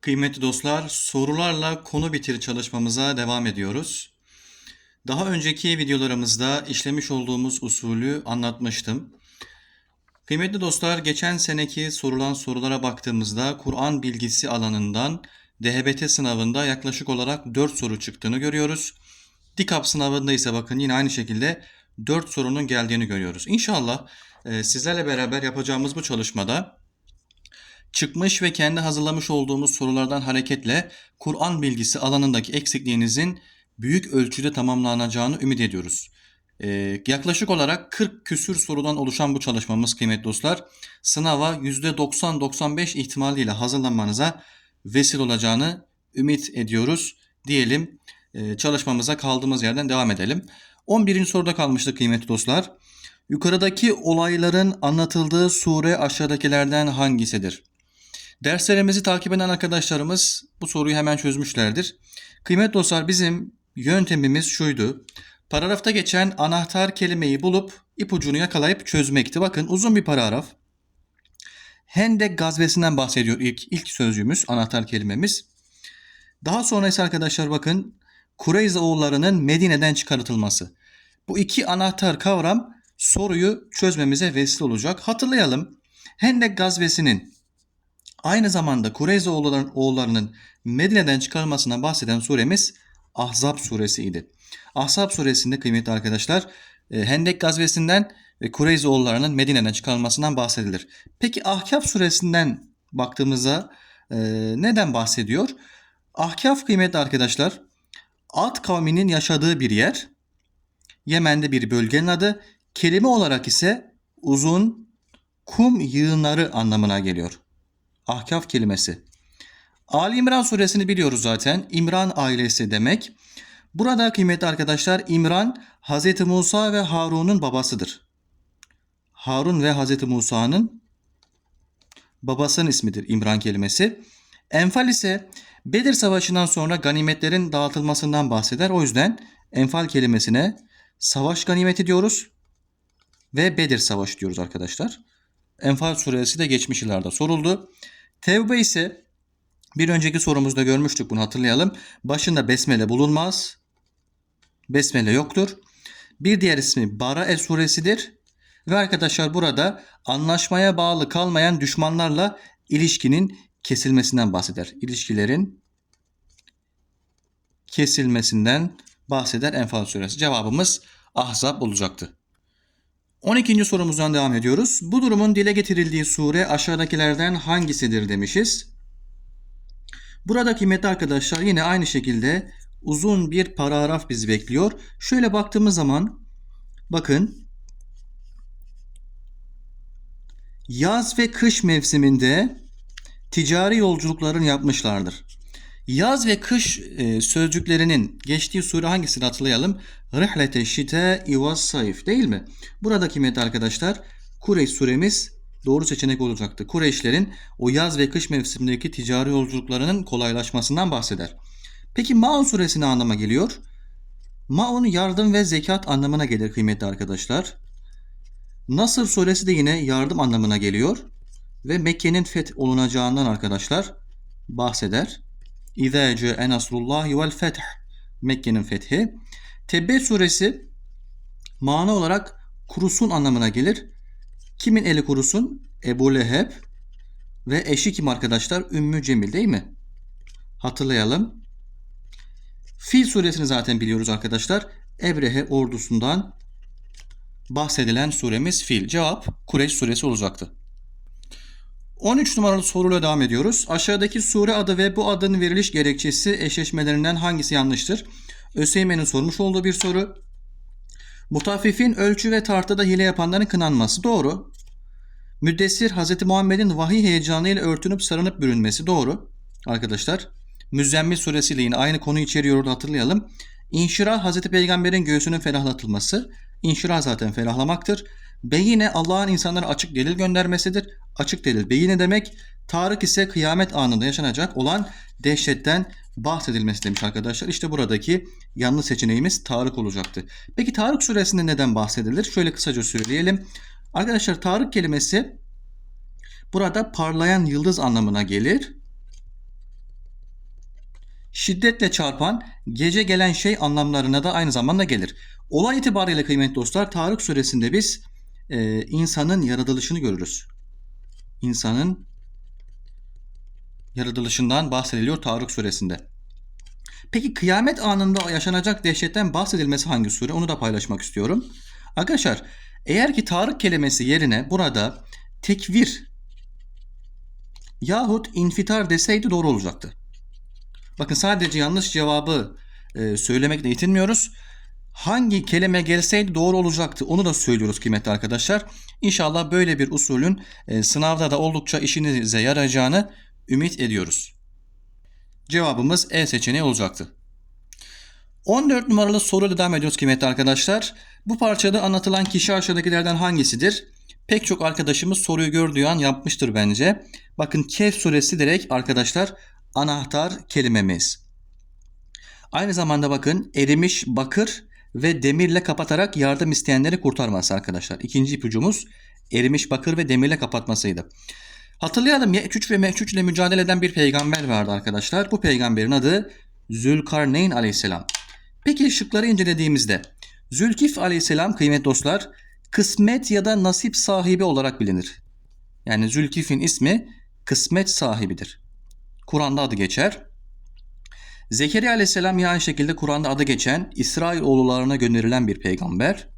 Kıymetli dostlar, sorularla konu bitir çalışmamıza devam ediyoruz. Daha önceki videolarımızda işlemiş olduğumuz usulü anlatmıştım. Kıymetli dostlar, geçen seneki sorulan sorulara baktığımızda Kur'an bilgisi alanından DHBT sınavında yaklaşık olarak 4 soru çıktığını görüyoruz. DİKAP sınavında ise bakın yine aynı şekilde 4 sorunun geldiğini görüyoruz. İnşallah e, sizlerle beraber yapacağımız bu çalışmada çıkmış ve kendi hazırlamış olduğumuz sorulardan hareketle Kur'an bilgisi alanındaki eksikliğinizin büyük ölçüde tamamlanacağını ümit ediyoruz. Ee, yaklaşık olarak 40 küsür sorudan oluşan bu çalışmamız kıymetli dostlar sınava %90-95 ihtimaliyle hazırlanmanıza vesile olacağını ümit ediyoruz diyelim. Ee, çalışmamıza kaldığımız yerden devam edelim. 11. soruda kalmıştık kıymetli dostlar. Yukarıdaki olayların anlatıldığı sure aşağıdakilerden hangisidir? Derslerimizi takip eden arkadaşlarımız bu soruyu hemen çözmüşlerdir. Kıymetli dostlar bizim yöntemimiz şuydu. Paragrafta geçen anahtar kelimeyi bulup ipucunu yakalayıp çözmekti. Bakın uzun bir paragraf. Hendek gazvesinden bahsediyor ilk, ilk sözcüğümüz, anahtar kelimemiz. Daha sonra ise arkadaşlar bakın Kureyze oğullarının Medine'den çıkartılması. Bu iki anahtar kavram soruyu çözmemize vesile olacak. Hatırlayalım. Hendek gazvesinin aynı zamanda Kureyze oğulların- oğullarının Medine'den çıkarılmasından bahseden suremiz Ahzab suresiydi. Ahzab suresinde kıymetli arkadaşlar e, Hendek gazvesinden ve Kureyze oğullarının Medine'den çıkarılmasından bahsedilir. Peki Ahkaf suresinden baktığımızda e, neden bahsediyor? Ahkaf kıymetli arkadaşlar Ad kavminin yaşadığı bir yer. Yemen'de bir bölgenin adı. Kelime olarak ise uzun kum yığınları anlamına geliyor. Ahkaf kelimesi. Ali İmran suresini biliyoruz zaten. İmran ailesi demek. Burada kıymetli arkadaşlar İmran Hz. Musa ve Harun'un babasıdır. Harun ve Hz. Musa'nın babasının ismidir İmran kelimesi. Enfal ise Bedir Savaşı'ndan sonra ganimetlerin dağıtılmasından bahseder. O yüzden enfal kelimesine savaş ganimeti diyoruz ve Bedir Savaşı diyoruz arkadaşlar. Enfal suresi de geçmiş yıllarda soruldu. Tevbe ise bir önceki sorumuzda görmüştük bunu hatırlayalım. Başında besmele bulunmaz. Besmele yoktur. Bir diğer ismi Bara suresidir. Ve arkadaşlar burada anlaşmaya bağlı kalmayan düşmanlarla ilişkinin kesilmesinden bahseder. İlişkilerin kesilmesinden bahseder Enfal suresi. Cevabımız Ahzab olacaktı. 12. sorumuzdan devam ediyoruz. Bu durumun dile getirildiği sure aşağıdakilerden hangisidir demişiz. Burada kıymetli arkadaşlar yine aynı şekilde uzun bir paragraf bizi bekliyor. Şöyle baktığımız zaman bakın yaz ve kış mevsiminde ticari yolculukların yapmışlardır. Yaz ve kış e, sözcüklerinin geçtiği sure hangisini hatırlayalım? Rihlete şite ivaz sayf değil mi? Burada kıymetli arkadaşlar Kureyş suremiz doğru seçenek olacaktı. Kureyşlerin o yaz ve kış mevsimindeki ticari yolculuklarının kolaylaşmasından bahseder. Peki Maun suresi ne anlama geliyor? Maun yardım ve zekat anlamına gelir kıymetli arkadaşlar. Nasır suresi de yine yardım anlamına geliyor ve Mekke'nin feth olunacağından arkadaşlar bahseder. İzâ câe nasrullahi vel feth. Mekke'nin fethi. Tebbe suresi mana olarak kurusun anlamına gelir. Kimin eli kurusun? Ebu Leheb ve eşi kim arkadaşlar? Ümmü Cemil değil mi? Hatırlayalım. Fil suresini zaten biliyoruz arkadaşlar. Ebrehe ordusundan bahsedilen suremiz Fil. Cevap Kureyş suresi olacaktı. 13 numaralı soruyla devam ediyoruz. Aşağıdaki sure adı ve bu adın veriliş gerekçesi eşleşmelerinden hangisi yanlıştır? ÖSYM'nin sormuş olduğu bir soru. Mutaffifin ölçü ve tartıda hile yapanların kınanması doğru. Müddessir Hz. Muhammed'in vahiy heyecanıyla örtünüp sarınıp bürünmesi doğru. Arkadaşlar Müzzemmil suresiyle yine aynı konu içeriyor hatırlayalım. İnşirah Hz. Peygamber'in göğsünün ferahlatılması. İnşirah zaten ferahlamaktır. Beyine Allah'ın insanlara açık delil göndermesidir. Açık delil beyine demek. Tarık ise kıyamet anında yaşanacak olan dehşetten bahsedilmesi demiş arkadaşlar. İşte buradaki yanlış seçeneğimiz Tarık olacaktı. Peki Tarık suresinde neden bahsedilir? Şöyle kısaca söyleyelim. Arkadaşlar Tarık kelimesi burada parlayan yıldız anlamına gelir. şiddetle çarpan, gece gelen şey anlamlarına da aynı zamanda gelir. Olay itibariyle kıymetli dostlar Tarık suresinde biz e, insanın yaratılışını görürüz. İnsanın yaratılışından bahsediliyor Tarık suresinde. Peki kıyamet anında yaşanacak dehşetten bahsedilmesi hangi sure? Onu da paylaşmak istiyorum. Arkadaşlar eğer ki Tarık kelimesi yerine burada tekvir yahut infitar deseydi doğru olacaktı. Bakın sadece yanlış cevabı e, söylemekle yetinmiyoruz. Hangi kelime gelseydi doğru olacaktı onu da söylüyoruz kıymetli arkadaşlar. İnşallah böyle bir usulün e, sınavda da oldukça işinize yarayacağını ümit ediyoruz. Cevabımız E seçeneği olacaktı. 14 numaralı soruyla devam ediyoruz kıymetli arkadaşlar. Bu parçada anlatılan kişi aşağıdakilerden hangisidir? Pek çok arkadaşımız soruyu gördüğü an yapmıştır bence. Bakın Kehf suresi direkt arkadaşlar anahtar kelimemiz. Aynı zamanda bakın erimiş bakır ve demirle kapatarak yardım isteyenleri kurtarması arkadaşlar. İkinci ipucumuz erimiş bakır ve demirle kapatmasıydı. Hatırlayalım Ye'cüc ve Me'cüc ile mücadele eden bir peygamber vardı arkadaşlar. Bu peygamberin adı Zülkarneyn aleyhisselam. Peki şıkları incelediğimizde Zülkif aleyhisselam kıymetli dostlar kısmet ya da nasip sahibi olarak bilinir. Yani Zülkif'in ismi kısmet sahibidir. Kur'an'da adı geçer. Zekeriya aleyhisselam yine aynı şekilde Kur'an'da adı geçen İsrail oğullarına gönderilen bir peygamber.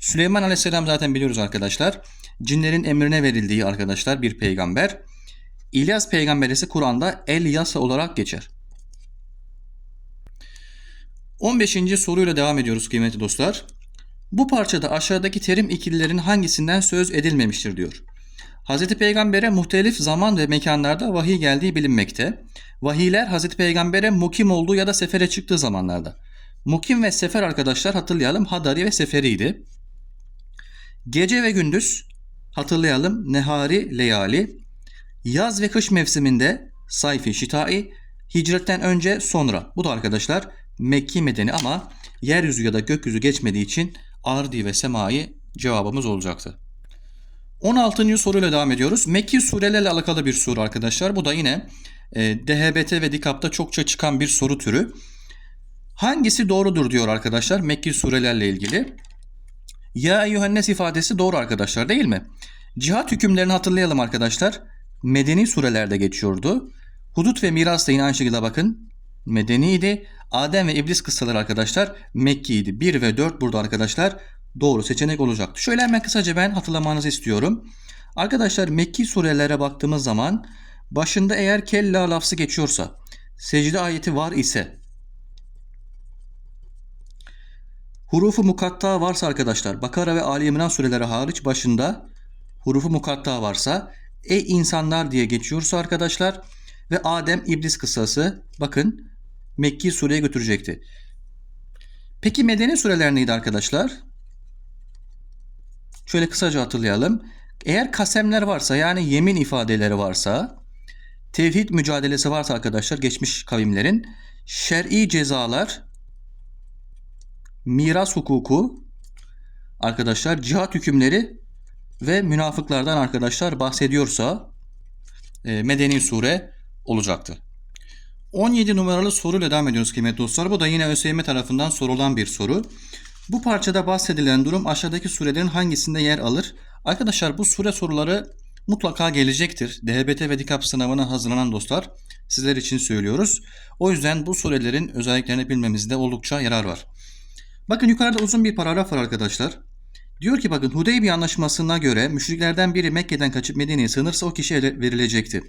Süleyman aleyhisselam zaten biliyoruz arkadaşlar. Cinlerin emrine verildiği arkadaşlar bir peygamber. İlyas peygamber ise Kur'an'da El Yasa olarak geçer. 15. soruyla devam ediyoruz kıymetli dostlar. Bu parçada aşağıdaki terim ikililerin hangisinden söz edilmemiştir diyor. Hz. Peygamber'e muhtelif zaman ve mekanlarda vahiy geldiği bilinmekte. Vahiyler Hz. Peygamber'e mukim olduğu ya da sefere çıktığı zamanlarda. Mukim ve sefer arkadaşlar hatırlayalım Hadari ve Seferi'ydi. Gece ve gündüz hatırlayalım Nehari, Leyali. Yaz ve kış mevsiminde Sayfi, Şitai. Hicretten önce sonra. Bu da arkadaşlar Mekki medeni ama yeryüzü ya da gökyüzü geçmediği için ardi ve semai cevabımız olacaktı. 16. soruyla devam ediyoruz. Mekki surelerle alakalı bir soru arkadaşlar. Bu da yine e, DHBT ve DİKAP'ta çokça çıkan bir soru türü. Hangisi doğrudur diyor arkadaşlar Mekki surelerle ilgili. Ya eyyühennes ifadesi doğru arkadaşlar değil mi? Cihat hükümlerini hatırlayalım arkadaşlar. Medeni surelerde geçiyordu. Hudut ve miras da yine aynı şekilde bakın. Medeniydi. Adem ve İblis kıssaları arkadaşlar Mekki'ydi. 1 ve 4 burada arkadaşlar doğru seçenek olacaktı. Şöyle hemen kısaca ben hatırlamanızı istiyorum. Arkadaşlar Mekki surelere baktığımız zaman başında eğer kella lafzı geçiyorsa, secde ayeti var ise, hurufu mukatta varsa arkadaşlar Bakara ve Ali İmran sureleri hariç başında hurufu mukatta varsa e insanlar diye geçiyorsa arkadaşlar ve Adem İblis kıssası bakın Mekki sureye götürecekti. Peki medeni sureler neydi arkadaşlar? Şöyle kısaca hatırlayalım. Eğer kasemler varsa yani yemin ifadeleri varsa, tevhid mücadelesi varsa arkadaşlar geçmiş kavimlerin, şer'i cezalar, miras hukuku, arkadaşlar cihat hükümleri ve münafıklardan arkadaşlar bahsediyorsa e, medeni sure olacaktı. 17 numaralı soruyla devam ediyoruz kıymetli dostlar. Bu da yine ÖSYM tarafından sorulan bir soru. Bu parçada bahsedilen durum aşağıdaki surelerin hangisinde yer alır? Arkadaşlar bu sure soruları mutlaka gelecektir. DHBT ve DİKAP sınavına hazırlanan dostlar sizler için söylüyoruz. O yüzden bu surelerin özelliklerini bilmemizde oldukça yarar var. Bakın yukarıda uzun bir paragraf var arkadaşlar. Diyor ki bakın Hudeybiye anlaşmasına göre müşriklerden biri Mekke'den kaçıp Medine'ye sığınırsa o kişiye verilecekti.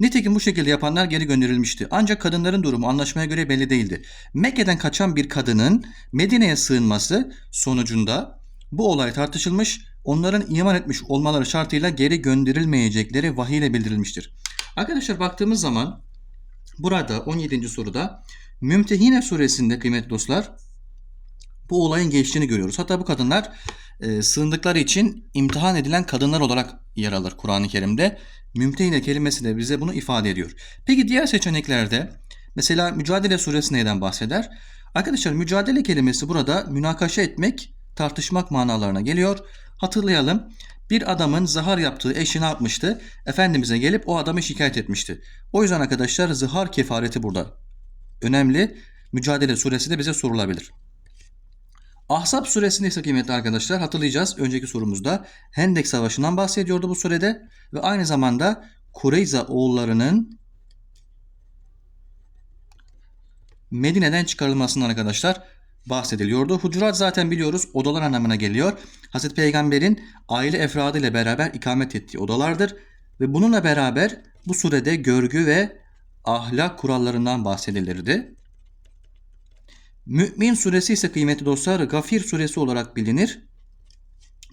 Nitekim bu şekilde yapanlar geri gönderilmişti. Ancak kadınların durumu anlaşmaya göre belli değildi. Mekke'den kaçan bir kadının Medine'ye sığınması sonucunda bu olay tartışılmış, onların iman etmiş olmaları şartıyla geri gönderilmeyecekleri vahiy ile bildirilmiştir. Arkadaşlar baktığımız zaman burada 17. soruda Mümtehine suresinde kıymetli dostlar bu olayın geçtiğini görüyoruz. Hatta bu kadınlar e, sığındıkları için imtihan edilen kadınlar olarak yer alır Kur'an-ı Kerim'de. Mümtehine kelimesi de bize bunu ifade ediyor. Peki diğer seçeneklerde mesela Mücadele suresi neyden bahseder? Arkadaşlar mücadele kelimesi burada münakaşa etmek, tartışmak manalarına geliyor. Hatırlayalım. Bir adamın zihar yaptığı eşi ne yapmıştı? Efendimiz'e gelip o adamı şikayet etmişti. O yüzden arkadaşlar zihar kefareti burada. Önemli. Mücadele suresi de bize sorulabilir. Ahzab suresinde ise kıymetli arkadaşlar hatırlayacağız. Önceki sorumuzda Hendek Savaşı'ndan bahsediyordu bu surede. Ve aynı zamanda Kureyza oğullarının Medine'den çıkarılmasından arkadaşlar bahsediliyordu. Hucurat zaten biliyoruz odalar anlamına geliyor. Hazreti Peygamber'in aile efradı ile beraber ikamet ettiği odalardır. Ve bununla beraber bu surede görgü ve ahlak kurallarından bahsedilirdi. Mü'min suresi ise kıymetli dostlar Gafir suresi olarak bilinir.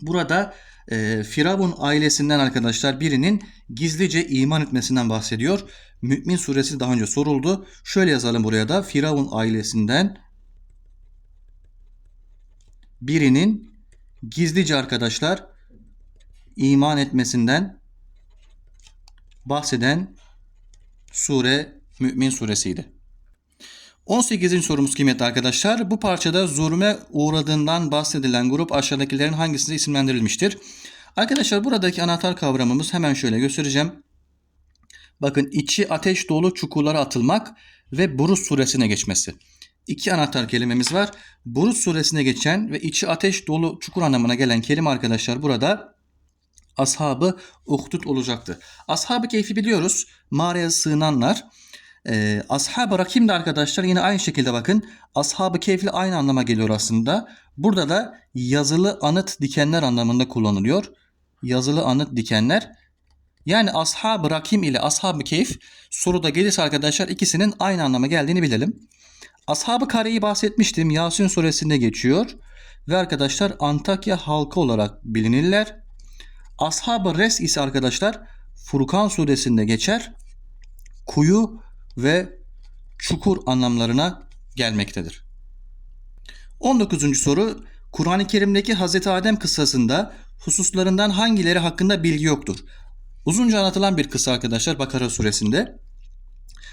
Burada e, Firavun ailesinden arkadaşlar birinin gizlice iman etmesinden bahsediyor. Mü'min suresi daha önce soruldu. Şöyle yazalım buraya da Firavun ailesinden birinin gizlice arkadaşlar iman etmesinden bahseden sure Mü'min suresiydi. 18. sorumuz kıymetli arkadaşlar. Bu parçada zulme uğradığından bahsedilen grup aşağıdakilerin hangisinde isimlendirilmiştir? Arkadaşlar buradaki anahtar kavramımız hemen şöyle göstereceğim. Bakın içi ateş dolu çukurlara atılmak ve Buruz suresine geçmesi. İki anahtar kelimemiz var. Buruz suresine geçen ve içi ateş dolu çukur anlamına gelen kelime arkadaşlar burada ashabı uhdud olacaktı. Ashabı keyfi biliyoruz. Mağaraya sığınanlar. Ee, ashab-ı rakim de arkadaşlar yine aynı şekilde bakın. Ashab-ı keyifli aynı anlama geliyor aslında. Burada da yazılı anıt dikenler anlamında kullanılıyor. Yazılı anıt dikenler. Yani ashab-ı rakim ile ashab-ı keyif soruda gelirse arkadaşlar ikisinin aynı anlama geldiğini bilelim. Ashab-ı kareyi bahsetmiştim. Yasin suresinde geçiyor. Ve arkadaşlar Antakya halkı olarak bilinirler. Ashab-ı res ise arkadaşlar Furkan suresinde geçer. Kuyu ve çukur anlamlarına gelmektedir. 19. soru Kur'an-ı Kerim'deki Hazreti Adem kıssasında hususlarından hangileri hakkında bilgi yoktur? Uzunca anlatılan bir kıssa arkadaşlar Bakara suresinde.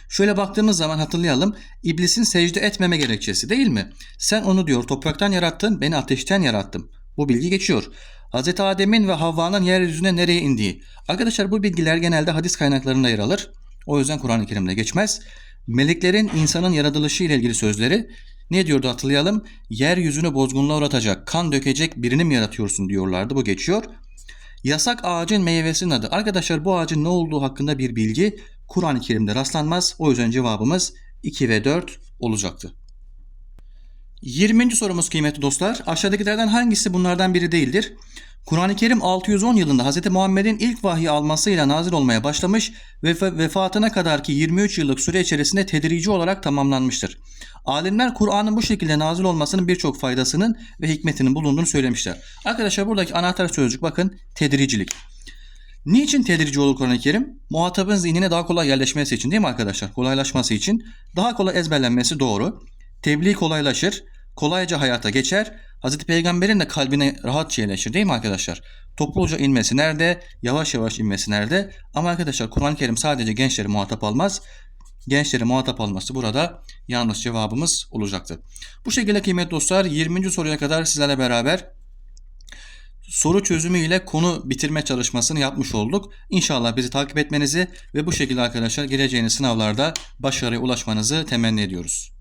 Şöyle baktığımız zaman hatırlayalım. İblisin secde etmeme gerekçesi değil mi? Sen onu diyor topraktan yarattın, beni ateşten yarattım. Bu bilgi geçiyor. Hz. Adem'in ve Havva'nın yeryüzüne nereye indiği. Arkadaşlar bu bilgiler genelde hadis kaynaklarında yer alır. O yüzden Kur'an-ı Kerim'de geçmez. Meleklerin insanın yaratılışı ile ilgili sözleri ne diyordu hatırlayalım? Yeryüzünü bozgunluğa uğratacak, kan dökecek birini mi yaratıyorsun diyorlardı. Bu geçiyor. Yasak ağacın meyvesinin adı. Arkadaşlar bu ağacın ne olduğu hakkında bir bilgi Kur'an-ı Kerim'de rastlanmaz. O yüzden cevabımız 2 ve 4 olacaktı. 20. sorumuz kıymetli dostlar. Aşağıdakilerden hangisi bunlardan biri değildir? Kur'an-ı Kerim 610 yılında Hz. Muhammed'in ilk vahiy almasıyla nazil olmaya başlamış ve vefatına kadarki 23 yıllık süre içerisinde tedrici olarak tamamlanmıştır. Alimler Kur'an'ın bu şekilde nazil olmasının birçok faydasının ve hikmetinin bulunduğunu söylemişler. Arkadaşlar buradaki anahtar sözcük bakın tedricilik. Niçin tedrici olur Kur'an-ı Kerim? Muhatabın zihnine daha kolay yerleşmesi için değil mi arkadaşlar? Kolaylaşması için. Daha kolay ezberlenmesi doğru. Tebliğ kolaylaşır. Kolayca hayata geçer. Hazreti Peygamber'in de kalbine rahatça yerleşir değil mi arkadaşlar? Topluca inmesi nerede? Yavaş yavaş inmesi nerede? Ama arkadaşlar Kur'an-ı Kerim sadece gençleri muhatap almaz. Gençleri muhatap alması burada yanlış cevabımız olacaktı. Bu şekilde kıymetli dostlar 20. soruya kadar sizlerle beraber soru çözümü ile konu bitirme çalışmasını yapmış olduk. İnşallah bizi takip etmenizi ve bu şekilde arkadaşlar geleceğiniz sınavlarda başarıya ulaşmanızı temenni ediyoruz.